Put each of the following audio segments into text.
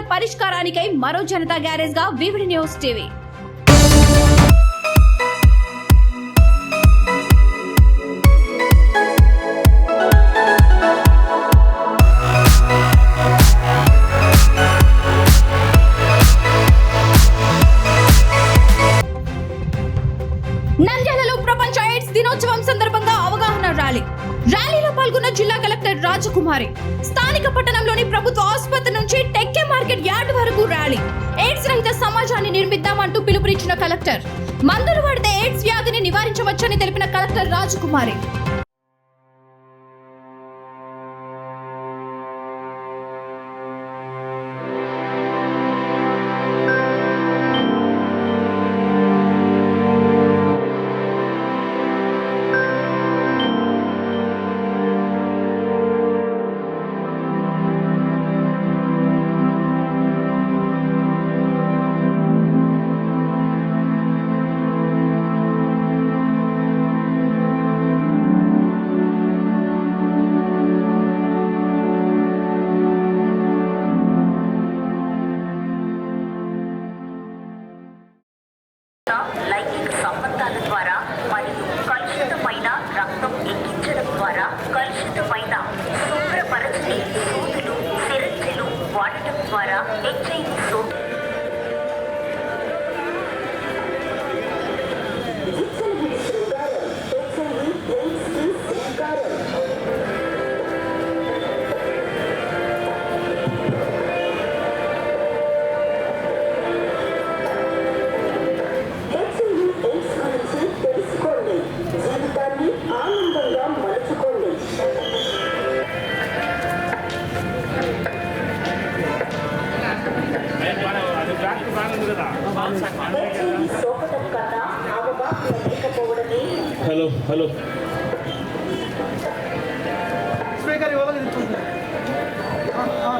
సమస్యల పరిష్కారానికై మరో జనతా గ్యారేజ్గా వివిడి న్యూస్ టీవీ. రాజకుమారి. స్థానిక పట్టణంలోని ప్రభుత్వ ఆసుపత్రి నుంచి టెక్కే మార్కెట్ యార్డ్ వరకు ర్యాలీ. ఎయిడ్స్ రహిత సమాజాన్ని నిర్మిద్దామంటూ పిలుపునిచ్చిన కలెక్టర్. మందులు వాడితే ఎయిడ్స్ వ్యాధిని నివారించవచ్చని తెలిపిన కలెక్టర్ రాజకుమారి. వాడటం ద్వారా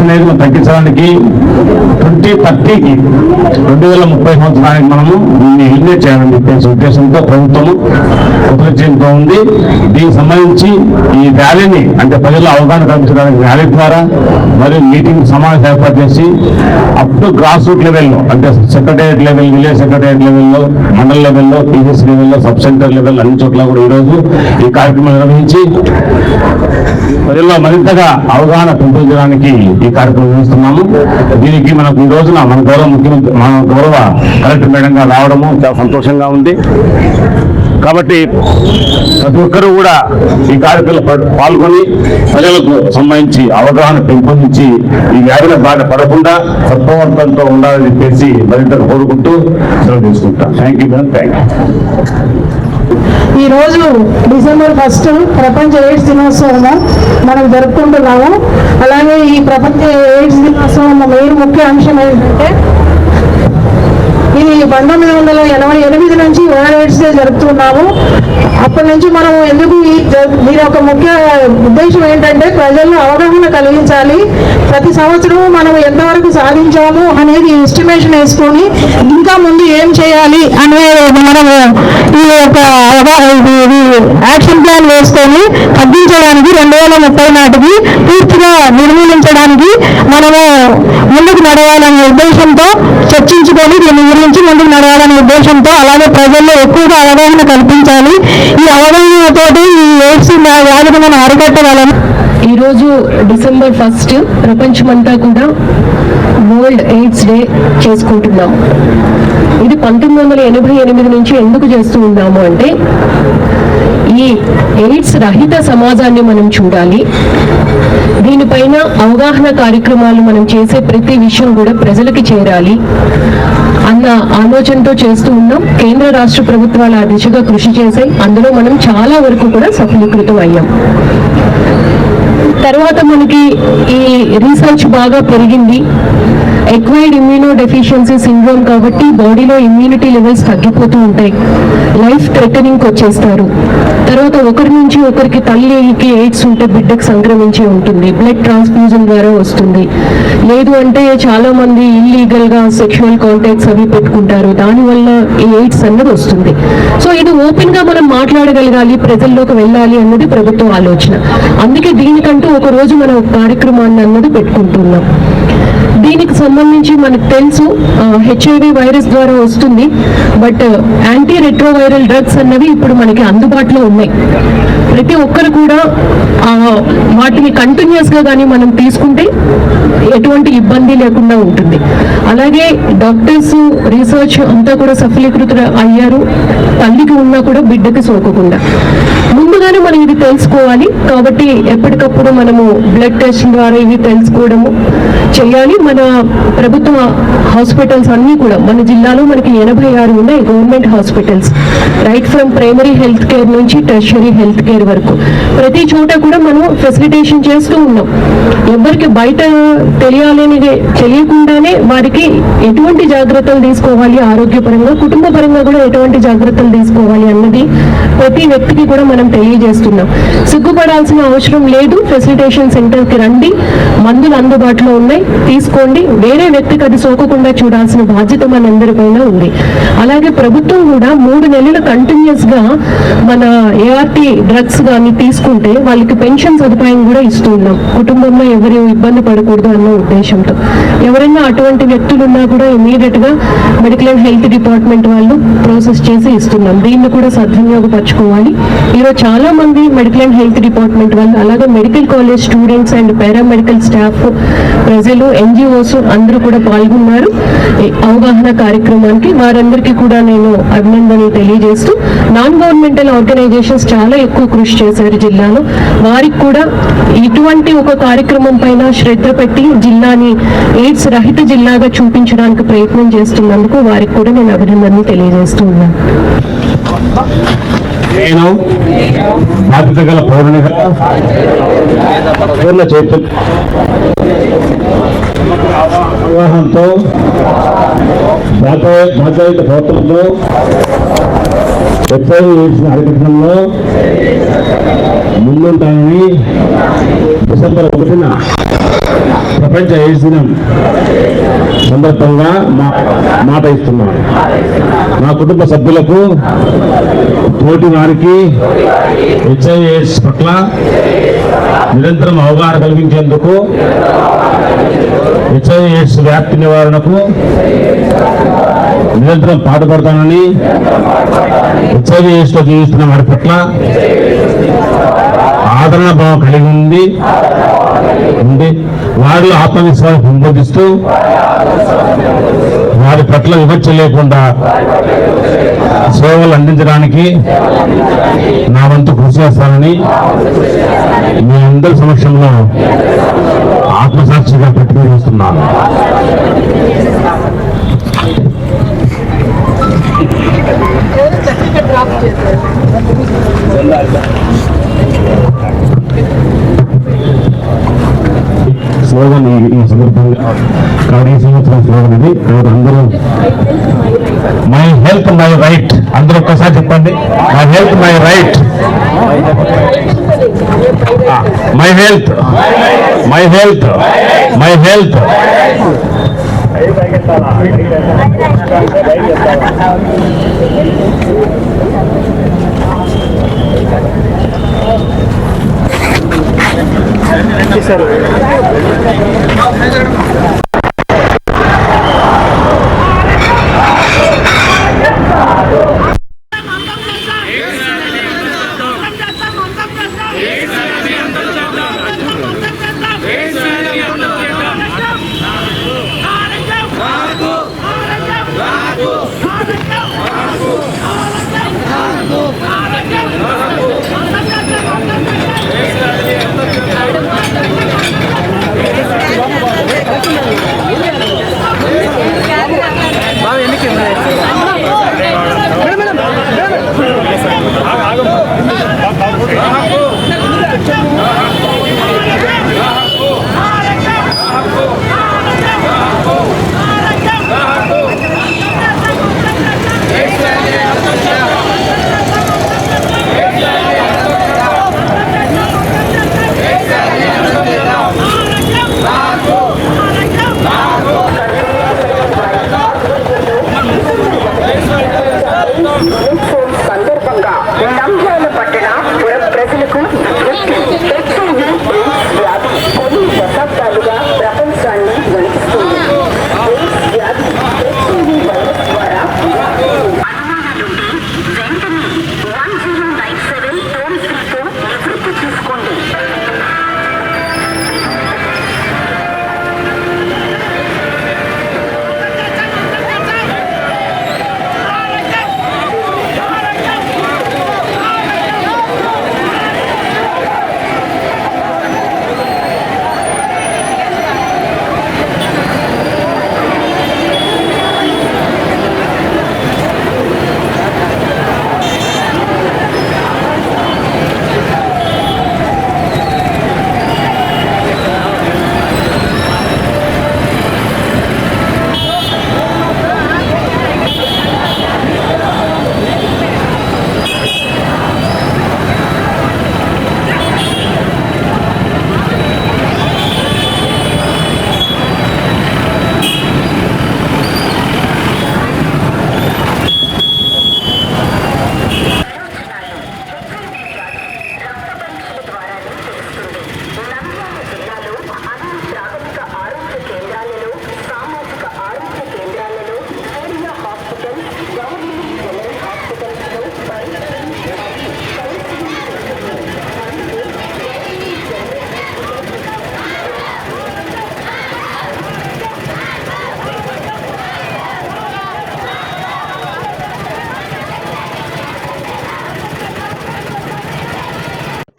మీడియా తగ్గించడానికి ట్వంటీ థర్టీకి రెండు వేల ముప్పై సంవత్సరానికి మనము దీన్ని ఎలిమినేట్ చేయాలని చెప్పేసి ఉద్దేశంతో ప్రభుత్వము కృతజ్ఞతతో ఉంది. దీనికి సంబంధించి ఈ ర్యాలీని అంటే ప్రజల్లో అవగాహన కల్పించడానికి ర్యాలీ ద్వారా మరియు మీటింగ్ సమావేశం ఏర్పాటు చేసి అప్ టు గ్రాస్ రూట్ లెవెల్లో అంటే సెక్రటేరియట్ లెవెల్ విలేజ్ సెక్రటేరియట్ లెవెల్లో మండల్ లెవెల్లో పీసీసీ లెవెల్లో సబ్ సెంటర్ లెవెల్ అన్ని చోట్ల కూడా ఈరోజు ఈ కార్యక్రమం నిర్వహించి ప్రజల్లో మరింతగా అవగాహన పెంపొందడానికి ఈ కార్యక్రమం నిర్వహిస్తున్నాము దీనికి మనకు ఈ రోజున మన గౌరవ ముఖ్యమంత్రి మన గౌరవ కలెక్టర్ మేడం గారు రావడము చాలా సంతోషంగా ఉంది. కాబట్టి ప్రతి ఒక్కరూ కూడా ఈ కార్యక్రమంలో పాల్గొని ప్రజలకు సంబంధించి అవగాహన పెంపొందించి ఈ వ్యాధుల బాధ పడకుండా సత్ప్రవర్తనతో ఉండాలని చెప్పేసి మరింత కోరుకుంటూ సెలవు తీసుకుంటాం thank you madam thank you ఈ రోజు డిసెంబర్ ఫస్ట్ ప్రపంచ ఎయిడ్స్ దినోత్సవంగా మనం జరుపుకుంటున్నాము. అలాగే ఈ ప్రపంచ ఎయిడ్స్ దినోత్సవం మెయిన్ ముఖ్య అంశం ఏంటంటే ఇది పంతొమ్మిది వందల ఎనభై ఎనిమిది నుంచి వరల్డ్ ఎయిడ్స్ డే జరుపుతున్నాము. అప్పటి నుంచి మనం ఎందుకు ఈ దీని యొక్క ముఖ్య ఉద్దేశం ఏంటంటే ప్రజల్లో అవగాహన కలిగించాలి. ప్రతి సంవత్సరం మనం ఎంతవరకు సాధించాము అనేది ఎస్టిమేషన్ వేసుకొని ఇంకా ముందు ఏం చేయాలి అనే మనము ఈ యొక్క ఇది- యాక్షన్ ప్లాన్ వేసుకొని తగ్గించడానికి రెండు వేల ముప్పై నాటికి పూర్తిగా నిర్మూలించడానికి మనము ముందుకు నడవాలనే ఉద్దేశంతో చర్చించుకొని దీని గురించి ముందుకు నడవాలనే ఉద్దేశంతో అలాగే ప్రజల్లో ఎక్కువగా అవగాహన కల్పించాలి. ఈ అవగాహనతోటి ఆ వ్యాధిని మనం అరగట్టగలం ఈరోజు డిసెంబర్ ఫస్ట్ ప్రపంచమంతా కూడా వరల్డ్ ఎయిడ్స్ డే చేసుకుంటున్నాం ఇది పంతొమ్మిది వందల ఎనభై ఎనిమిది నుంచి ఎందుకు చేస్తూ ఉన్నాము అంటే ఈ ఎయిడ్స్ రహిత సమాజాన్ని మనం చూడాలి. దీనిపైన అవగాహన కార్యక్రమాలు మనం చేసే ప్రతి విషయం కూడా ప్రజలకి చేరాలి. అన్న ఆలోచనతో చేస్తూ ఉన్నాం. కేంద్ర రాష్ట్ర ప్రభుత్వాలు ఆ దిశగా కృషి చేశాయి. అందులో మనం చాలా వరకు కూడా సఫలీకృతం అయ్యాం. తర్వాత మనకి ఈ రీసెర్చ్ బాగా పెరిగింది. ఎక్వైర్డ్ ఇమ్యూనో డెఫిషియన్సీ సిండ్రోమ్ కాబట్టి బాడీలో ఇమ్యూనిటీ లెవెల్స్ తగ్గిపోతూ ఉంటాయి. లైఫ్ థ్రెటనింగ్ వచ్చేస్తారు. తర్వాత ఒకరి నుంచి ఒకరికి తల్లికి ఎయిడ్స్ ఉంటే బిడ్డకు సంక్రమించి ఉంటుంది. బ్లడ్ ట్రాన్స్ఫ్యూజన్ ద్వారా వస్తుంది. లేదు అంటే చాలా మంది ఇల్లీగల్గా సెక్షువల్ కాంటాక్ట్స్ అవి పెట్టుకుంటారు. దానివల్ల ఈ ఎయిడ్స్ అన్నది వస్తుంది. సో ఇది ఓపెన్గా మనం మాట్లాడగలగాలి ప్రజల్లోకి వెళ్ళాలి అన్నది ప్రభుత్వం ఆలోచన. అందుకే దీనికంటూ ఒక రోజు మనం కార్యక్రమాన్ని అన్నది పెట్టుకుంటున్నాం. దీనికి సంబంధించి మనకు తెలుసు హెచ్ఐవి వైరస్ ద్వారా వస్తుంది బట్ యాంటీ రెట్రోవైరల్ డ్రగ్స్ అన్నవి ఇప్పుడు మనకి అందుబాటులో ఉన్నాయి. ప్రతి ఒక్కరు కూడా వాటిని కంటిన్యూస్గా కానీ మనం తీసుకుంటే ఎటువంటి ఇబ్బంది లేకుండా ఉంటుంది. అలాగే డాక్టర్స్ రీసెర్చ్ అంతా కూడా సఫలీకృత అయ్యారు తల్లికి ఉన్నా కూడా బిడ్డకి సోకకుండా. ముందుగానే మనం ఇది తెలుసుకోవాలి కాబట్టి ఎప్పటికప్పుడు మనము బ్లడ్ టెస్ట్ ద్వారా ఇవి తెలుసుకోవడము చేయాలి. మన ప్రభుత్వ హాస్పిటల్స్ అన్నీ కూడా మన జిల్లాలో మనకి ఎనభై ఆరు ఉన్నాయి government hospitals. Right from primary health care నుంచి టెర్షరీ హెల్త్ కేర్ వరకు. ప్రతి చోట కూడా మనం ఫెసిలిటేషన్ చేస్తూ ఉన్నాం. ఎవరికి బయట తెలియాలని తెలియకుండానే వారికి ఎటువంటి జాగ్రత్తలు తీసుకోవాలి ఆరోగ్యపరంగా కుటుంబ పరంగా కూడా ఎటువంటి జాగ్రత్తలు తీసుకోవాలి అన్నది ప్రతి వ్యక్తికి కూడా మనం తెలియజేస్తున్నాం. సిగ్గుపడాల్సిన అవసరం లేదు. ఫెసిలిటేషన్ సెంటర్కి రండి. మందులు అందుబాటులో ఉన్నాయి. తీసుకోండి. వేరే వ్యక్తికి అది సోకకుండా చూడాల్సిన బాధ్యత మనందరిపైన ఉంది. అలాగే ప్రభుత్వం కూడా మూడు నెలలు కంటిన్యూస్గా మన ఏఆర్టీ డ్రగ్స్ కానీ తీసుకుంటే వాళ్ళకి పెన్షన్ సదుపాయం కూడా ఇస్తూ ఉన్నాం. కుటుంబంలో ఎవరు ఇబ్బంది పడకూడదు అన్న ఉద్దేశంతో. ఎవరైనా అటువంటి వ్యక్తులు ఉన్నా కూడా ఇమీడియట్గా మెడికల్ అండ్ హెల్త్ డిపార్ట్మెంట్ వాళ్ళు ప్రాసెస్ చేసి ఇస్తున్నాం. దీన్ని కూడా సద్వినియోగపరచుకోవాలి. ఈరోజు చాలా మంది మెడికల్ అండ్ హెల్త్ డిపార్ట్మెంట్ వాళ్ళు అలాగే medical college students and paramedical staff ప్రజలు ఎన్జిఓస్ అందరూ కూడా పాల్గొన్నారు. అవగాహన కార్యక్రమానికి వారందరికీ కూడా నేను అభినందనలు తెలియజేస్తూ నాన్ గవర్నమెంటల్ ఆర్గనైజేషన్స్ చాలా ఎక్కువ కృషి చేశారు జిల్లాలో. వారికి కూడా ఇటువంటి ఒక కార్యక్రమం పైన శ్రద్ధ పెట్టి జిల్లాని ఎయిడ్స్ రహిత జిల్లాగా చూపించడానికి ప్రయత్నం చేస్తున్నందుకు వారికి కూడా నేను అభినందనలు తెలియజేస్తూ ఉన్నాను నేను బాధ్యత గల పౌరునిగా పూర్ణ చైతన్య అవగాహనతో బాధ్య- బాధ్యత ప్రవర్తనతో హెచ్ఐవి ఎయిడ్స్ అరికట్టడంలో ముందుంటానని డిసెంబర్ ఒకటిన ప్రపంచ ఎయిడ్స్ దినం సందర్భంగా మా మాట ఇస్తున్నాను. నా కుటుంబ సభ్యులకు తోటి వారికి హెచ్ఐవి ఎయిడ్స్ పట్ల నిరంతరం అవగాహన కలిగించేందుకు హెచ్ఐవి ఎయిడ్స్ వ్యాప్తి నివారణకు నిరంతరం పాటుపడతానని హెచ్ఐవి ఎయిడ్స్ జీవిస్తున్న వారి పట్ల ఆదరణ భావం కలిగి ఉంది ఉంది వారిలో ఆత్మవిశ్వాసం పెంపొందిస్తూ వారి పట్ల వివక్ష లేకుండా సేవలు అందించడానికి నా వంతు కృషి చేస్తానని మీ అందరి సమక్షంలో ఆత్మసాక్షిగా ప్రతిపాదిస్తున్నాను స్లోగన్ ఈ- ఈ సందర్భంగా కానీ ఈ సంవత్సరం స్లోగన్ ఇది అందరూ మై హెల్త్ మై రైట్ అందరూ ఒక్కసారి చెప్పండి. My health my right my health my health my health Thank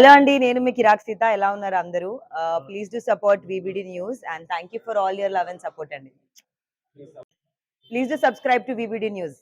Hello అండి నేను మీ కిరాక్ సీత. ఎలా ఉన్నారు అందరూ? Please do support VBD news and thank you for all your love and. Support అండి please do subscribe to VBD news